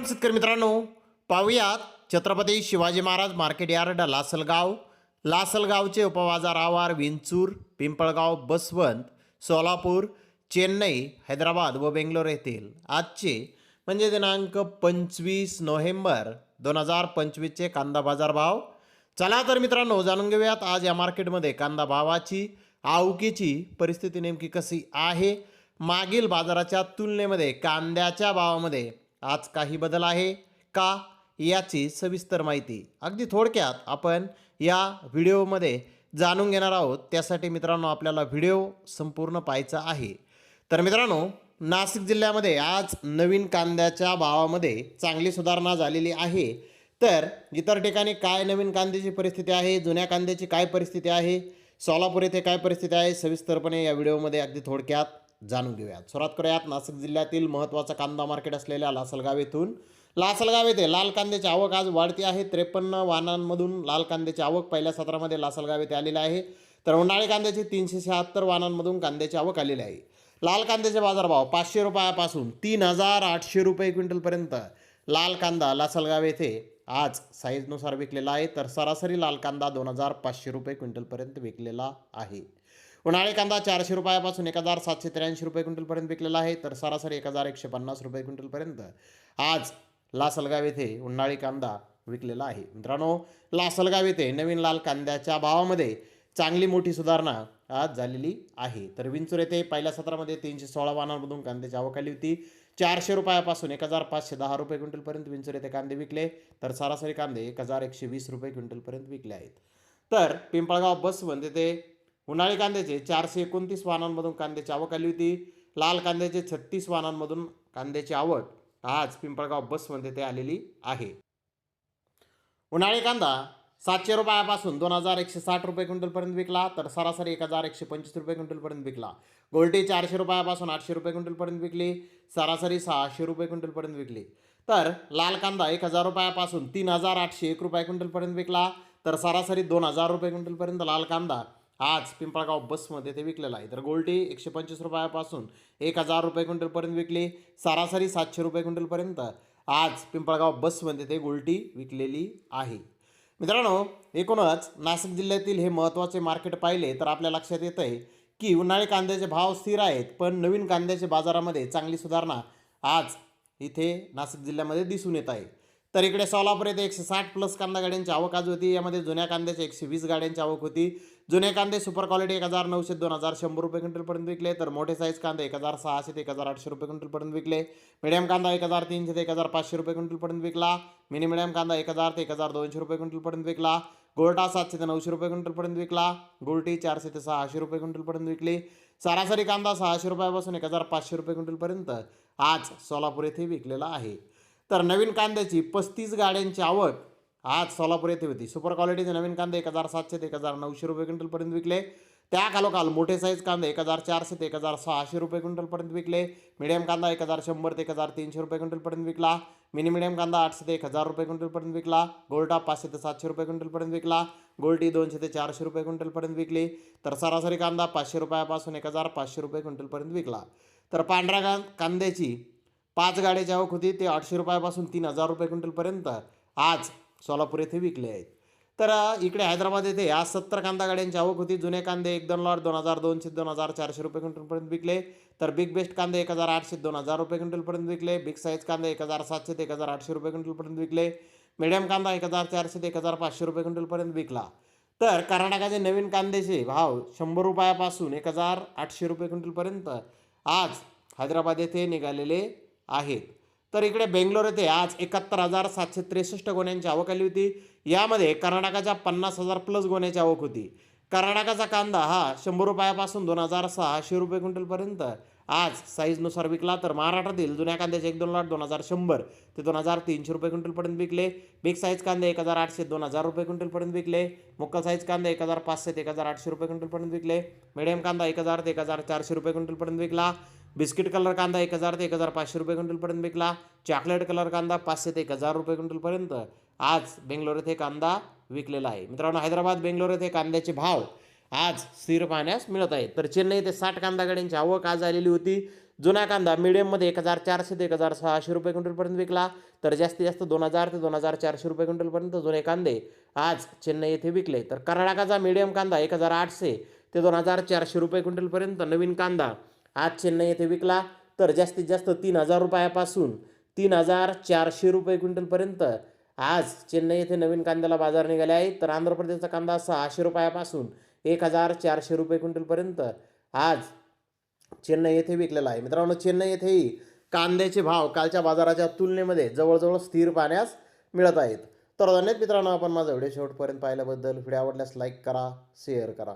राम शेतकरी मित्रांनो. पाहुयात छत्रपती शिवाजी महाराज मार्केट यार्ड लासलगाव. लासलगावचे उपबाजार आवार विंचूर पिंपळगाव बसवंत सोलापूर चेन्नई हैदराबाद व बेंगलोर येथील. आजचे म्हणजे दिनांक पंचवीस नोव्हेंबर दोन हजार पंचवीसचे कांदा बाजार भाव. चला तर मित्रांनो जाणून घेऊयात आज या मार्केटमध्ये कांदा भावाची आवकीची परिस्थिती नेमकी कशी आहे? मागील बाजाराच्या तुलनेमध्ये कांद्याच्या भावामध्ये आज काही बदल आहे का याची सविस्तर माहिती. अगदी थोडक्यात आपण या व्हिडिओमध्ये जाणून घेणार आहोत. त्यासाठी मित्रांनो आपल्याला व्हिडिओ संपूर्ण पाहायचा आहे. तर मित्रांनो नाशिक जिल्ह्यामध्ये आज नवीन कांद्याच्या भावामध्ये चांगली सुधारणा झालेली आहे. तर इतर ठिकाणी काय नवीन कांद्याची परिस्थिती आहे? जुन्या कांद्याची काय परिस्थिती आहे? सोलापूर येथे काय परिस्थिती आहे? सविस्तरपणे या व्हिडिओमध्ये अगदी थोडक्यात जाणून घेऊयात. सुरुवात करूयात. नाशिक जिल्ह्यातील महत्त्वाचं कांदा मार्केट असलेल्या लासलगाव येथून. लासलगाव येथे लाल कांद्याची आवक आज वाढती आहे. त्रेपन्न वाहनांमधून लाल कांद्याची आवक पहिल्या सत्रामध्ये लासलगाव येथे आलेली आहे. तर उन्हाळी कांद्याची तीनशे शहात्तर वाहनांमधून कांद्याची आवक आलेली आहे. लाल कांद्याचे बाजारभाव पाचशे रुपयापासून तीन हजार आठशे रुपये क्विंटलपर्यंत. लाल कांदा लासलगाव येथे आज साईजनुसार विकलेला आहे. तर सरासरी लाल कांदा दोन हजार पाचशे रुपये क्विंटलपर्यंत विकलेला आहे. उन्हाळी कांदा चारशे रुपयापासून एक हजार सातशे त्र्याऐंशी रुपये क्विंटलपर्यंत विकलेला आहे. तर सरासरी एक हजार एकशे पन्नास रुपये क्विंटलपर्यंत. आज लासलगाव येथे उन्हाळी कांदा विकलेला आहे. मित्रांनो लासलगाव येथे नवीन लाल कांद्याच्या भावामध्ये चांगली मोठी सुधारणा आज झालेली आहे. तर विंचूर येथे पहिल्या सत्रामध्ये तीनशे सोळा वाहनांमधून कांद्याची आवक आली होती. चारशे रुपयापासून एक हजार पाचशे दहा रुपये क्विंटलपर्यंत विंचूर येथे कांदे विकले. तर सरासरी कांदे एक हजार एकशे वीस रुपये क्विंटलपर्यंत विकले आहेत. तर पिंपळगाव बसवंत येथे उन्हाळी कांद्याचे चारशे एकोणतीस वाहनांमधून कांद्याची आवक आली होती. लाल कांद्याचे छत्तीस वाहनांमधून कांद्याची आवक आज पिंपळगाव बसमध्ये ते आलेली आहे. उन्हाळी कांदा सातशे रुपयापासून दोन हजार एकशे साठ रुपये क्विंटलपर्यंत विकला तर सरासरी एक हजार एकशे पंचवीस रुपये क्विंटलपर्यंत विकला. गोल्टी चारशे रुपयापासून आठशे रुपये क्विंटलपर्यंत विकली सरासरी सहाशे रुपये क्विंटलपर्यंत विकली. तर लाल कांदा एक हजार रुपयापासून तीन हजार आठशे एक रुपये क्विंटलपर्यंत विकला तर सरासरी दोन हजार रुपये क्विंटलपर्यंत लाल कांदा आज पिंपळगाव बसमध्ये ते विकलेला आहे. तर गोल्टी एकशे पंचवीस रुपयापासून एक हजार रुपये क्विंटलपर्यंत विकली. सरासरी सातशे रुपये क्विंटलपर्यंत आज पिंपळगाव बसमध्ये ते गोल्टी विकलेली आहे. मित्रांनो एकूणच नाशिक जिल्ह्यातील हे महत्त्वाचे मार्केट पाहिले तर आपल्या लक्षात येतं आहे की उन्हाळी कांद्याचे भाव स्थिर आहेत पण नवीन कांद्याच्या बाजारामध्ये चांगली सुधारणा आज इथे नाशिक जिल्ह्यामध्ये दिसून येत आहे. तर इकडे सोलापूर येथे एकशे साठ प्लस कांदा गाड्यांची आवक आज होती. यामध्ये जुन्या कांद्याच्या एकशे वीस गाड्यांची आवक होती. जुने कांदे सुपर क्वालिटी एक हजार नऊशे दोन हजार शंभर रुपये क्विंटलपर्यंत विकले. तर मोठे साईज कांदे एक हजार सहाशे ते एक हजार आठशे रुपये क्विंटलपर्यंत विकले. मिडियम कांदा एक हजार तीनशे ते एक हजार पाचशे रुपये क्विंटलपर्यंत विकला. मिनी मिडियम कांदा एक हजार ते एक हजार दोनशे रुपये क्विंटलपर्यंत विकला. गोल्टा सातशे ते नऊशे रुपये क्विंटलपर्यंत विकला. गोल्टी चारशे ते सहाशे रुपये क्विंटलपर्यंत विकली. सरासरी कांदा सहाशे रुपयापासून एक हजार पाचशे रुपये क्विंटलपर्यंत आज सोलापूर येथे विकलेला आहे. तर नवीन कांद्याची पस्तीस गाड्यांची आवक आज सोलापूर येथे होती. सुपर क्वालिटीचे नवीन कांदे एक हजार सातशे ते एक हजार नऊशे रुपये क्विंटलपर्यंत विकले. त्या खालोखाल मोठे साईज कांदे एक हजार चारशे ते एक हजार सहाशे रुपये क्विंटलपर्यंत विकले. मिडियम कांदा एक हजार शंभर ते एक हजार तीनशे रुपये क्विंटलपर्यंत विकला. मिनी मिडियम कांदा आठशे ते एक हजार रुपये क्विंटलपर्यंत विकला. गोल्डा पाचशे ते सातशे रुपये क्विंटलपर्यंत विकला. गोल्डी दोनशे ते चारशे रुपये क्विंटलपर्यंत विकली. तर सरासरी कांदा पाचशे रुपयापासून एक हजार पाचशे रुपये क्विंटलपर्यंत विकला. तर पांढऱ्या कांद्याची पाच गाड्याची आवक होती ते आठशे रुपयापासून तीन हजार रुपये क्विंटलपर्यंत आज सोलापूर येथे विकले आहेत. तर इकडे हैदराबाद येथे आज सत्तर कांदा गाड्यांची आवक होती. जुने कांदे एक दोन लॉट दोन हजार दोनशे दोन हजार चारशे रुपये क्विंटलपर्यंत विकले. तर बिग बेस्ट कांदे एक हजार आठशे दोन हजार रुपये क्विंटलपर्यंत विकले. बिग साईज कांदे एक हजार सातशे ते एक हजार आठशे रुपये क्विंटलपर्यंत विकले. मिडियम कांदा एक हजार चारशे ते एक हजार पाचशे रुपये क्विंटलपर्यंत विकला. तर कर्नाटकाचे नवीन कांद्याचे भाव शंभर रुपयापासून एक हजार आठशे रुपये क्विंटलपर्यंत आज हैदराबाद येथे निघालेले आहेत. तर इकडे बेंगलोर येथे आज एकाहत्तर हजार सातशे त्रेसष्ट गोण्यांची आवक आली होती. यामध्ये कर्नाटकाच्या पन्नास हजार प्लस गोण्याची आवक होती. कर्नाटकाचा कांदा हा शंभर रुपयापासून दोन हजार सहाशे रुपये क्विंटलपर्यंत आज साईजनुसार विकला तर महाराष्ट्रातील जुन्या कांद्याचे एक दोन लाट दोन हजार शंभर ते दोन हजार तीनशे रुपये क्विंटलपर्यंत विकले. बिग साईज कांदे एक हजार आठशे दोन हजार रुपये क्विंटलपर्यंत विकले. मुक्का साईज कांदे एक हजार पाचशे ते एक हजार आठशे रुपये क्विंटलपर्यंत विकले. मिडियम कांदा एक हजार ते एक हजार चारशे रुपये क्विंटलपर्यंत विकला. बिस्किट कलर कांदा एक हजार ते एक हजार पाचशे रुपये क्विंटलपर्यंत विकला. चॉकलेट कलर कांदा पाचशे ते एक हजार रुपये क्विंटलपर्यंत. आज बेंगलोर येथे कांदा विकलेला आहे. मित्रांनो हैदराबाद बेंगलोर येथे कांद्याचे भाव आज स्थिर पाहण्यास मिळत आहेत. तर चेन्नई ते साठ कांदा गाड्यांची आवक आज आलेली होती. जुना कांदा मिडियममध्ये एक हजार चारशे ते एक हजार सहाशे रुपये क्विंटलपर्यंत विकला. तर जास्तीत जास्त दोन हजार ते दोन हजार चारशे रुपये क्विंटलपर्यंत जुने कांदे आज चेन्नई येथे विकले. तर कर्नाटकाचा मिडियम कांदा एक हजार आठशे ते दोन हजार चारशे रुपये क्विंटलपर्यंत नवीन कांदा आज चेन्नई येथे विकला तर जास्तीत जास्त तीन हजार रुपयापासून तीन हजार चारशे रुपये क्विंटलपर्यंत आज चेन्नई येथे नवीन कांद्याला बाजार निघाले आहे तर आंध्र प्रदेशचा कांदा सहाशे रुपयापासून एक हजार चारशे रुपये क्विंटलपर्यंत आज चेन्नई येथे विकलेला आहे. मित्रांनो चेन्नई येथेही कांद्याचे भाव कालच्या बाजाराच्या तुलनेमध्ये जवळजवळ स्थिर पाहण्यास मिळत आहेत. तर धन्यवाद मित्रांनो आपण माझा व्हिडिओ शेवटपर्यंत पाहिल्याबद्दल. व्हिडिओ आवडल्यास लाईक करा शेअर करा.